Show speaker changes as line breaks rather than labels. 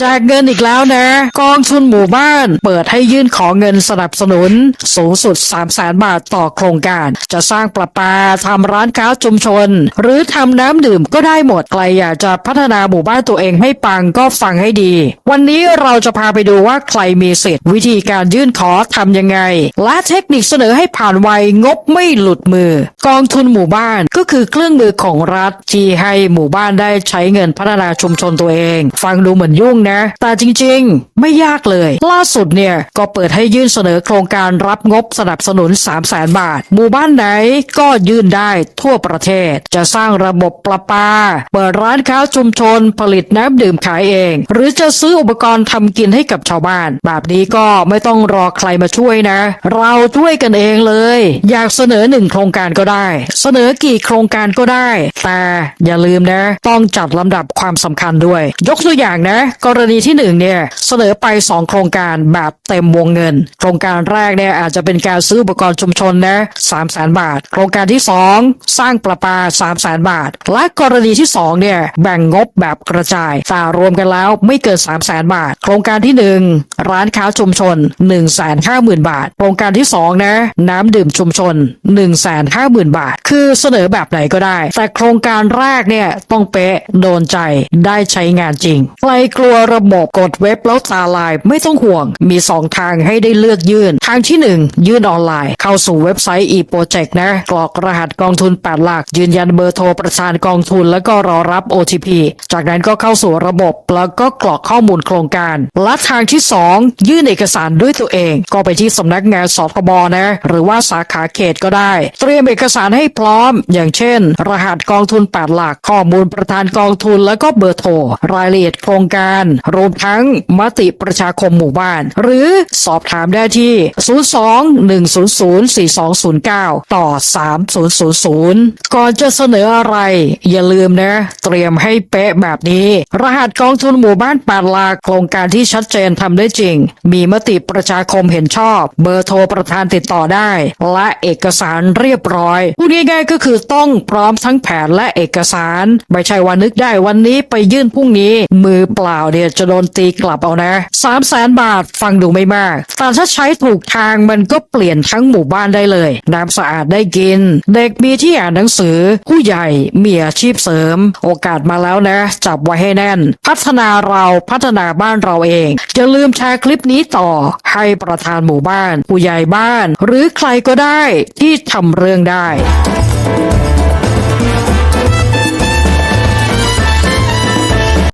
แจกเงินอีกแล้วนะ กองทุนหมู่บ้านเปิดให้ยื่นขอเงินสนับสนุน สูงสุด 3 0 0แสนบาทต่อโครงการ จะสร้างประปาทำร้านค้าชุมชน หรือทำน้ำดื่มก็ได้หมดใครอยากจะพัฒนาหมู่บ้านตัวเองให้ปังก็ฟังให้ดี วันนี้เราจะพาไปดูว่าใครมีสิทธิ์ วิธีการยื่นขอทำยังไง และเทคนิคเสนอให้ผ่านไวงบไม่หลุดมือ กองทุนหมู่บ้านก็คือเครื่องมือของรัฐที่ให้หมู่บ้านได้ใช้เงินพัฒนาชุมชนตัวเอง ฟังดูเหมือนยุ่งนะ แต่จริงๆ ไม่ยากเลย ล่าสุดเนี่ย ก็เปิดให้ยื่นเสนอโครงการรับงบสนับสนุน 3 0 0แสนบาท หมู่บ้านไหนก็ยื่นได้ทั่วประเทศ จะสร้างระบบประปา เปิดร้านค้าชุมชนผลิตน้ำดื่มขายเอง หรือจะซื้ออุปกรณ์ทำกินให้กับชาวบ้าน แบบนี้ก็ไม่ต้องรอใครมาช่วยนะ เราช่วยกันเองเลย อยากเสนอหนึ่งโครงการก็ได้ เสนอกี่โครงการก็ได้ แต่อย่าลืมนะ ต้องจัดลำดับความสำคัญด้วย ยกตัวอย่างนะ กรณีที่หนึ่งเนี่ยเสนอไป 2 โครงการแบบเต็มวงเงิน โครงการแรกเนี่ยอาจจะเป็นการซื้ออุปกรณ์ชุมชนนะ3 0 0แสนบาท โครงการที่ 2 สร้างประปา3 0 0แสนบาท และกรณีที่2เนี่ยแบ่งงบแบบกระจายแต่รวมกันแล้วไม่เกิน3 0 0แสนบาท โครงการที่ 1 ร้านค้าชุมชน 1 5 0 0 0 0 บาท โครงการที่2นะน้ำดื่มชุมชน 1 5 0 0 0 0 บาท คือเสนอแบบไหนก็ได้ แต่โครงการแรกเนี่ยต้องเป๊ะโดนใจได้ใช้งานจริงใครกลัวระบบกดเว็บแล้วตาลายไม่ต้องห่วง มี 2 ทางให้ได้เลือกยื่น ทางที่ 1 ยื่นออนไลน์ เข้าสู่เว็บไซต์ e-project นะ กรอกรหัสกองทุน 8 หลัก ยืนยันเบอร์โทรประธานกองทุน แล้วก็รอรับ OTP จากนั้นก็เข้าสู่ระบบ แล้วก็กรอกข้อมูลโครงการ และทางที่ 2 ยื่นเอกสารด้วยตัวเอง ก็ไปที่สำนักงานสคบนะ หรือว่าสาขาเขตก็ได้ เตรียมเอกสารให้พร้อม อย่างเช่น รหัสกองทุน 8 หลัก ข้อมูลประธานกองทุน แล้วก็เบอร์โทรรายละเอียดโครงการรวมทั้งมติประชาคมหมู่บ้าน หรือสอบถามได้ที่ 02-100-4209 ต่อ 3000 ก่อนจะเสนออะไร อย่าลืมนะ เตรียมให้เป๊ะแบบนี้ รหัสกองทุนหมู่บ้าน8หลักโครงการที่ชัดเจนทำได้จริง มีมติประชาคมเห็นชอบ เบอร์โทรประธานติดต่อได้ และเอกสารเรียบร้อยพูดง่ายๆก็คือต้องพร้อมทั้งแผนและเอกสาร ไม่ใช่ว่านึกได้วันนี้ไปยื่นพรุ่งนี้ มือเปล่าเดียนี่ยจะโดนตีกลับเอานะ3 0 0แสนบาทฟังดูไม่มาก แต่ถ้าใช้ถูกทางมันก็เปลี่ยนทั้งหมู่บ้านได้เลย น้ำสะอาดได้กิน เด็กมีที่อ่านหนังสือ ผู้ใหญ่มีอาชีพเสริม โอกาสมาแล้วนะ จับไว้ให้แน่น พัฒนาเราพัฒนาบ้านเราเอง อย่าลืมแชร์คลิปนี้ต่อ ให้ประธานหมู่บ้าน ผู้ใหญ่บ้าน หรือใครก็ได้ที่ทำเรื่องได้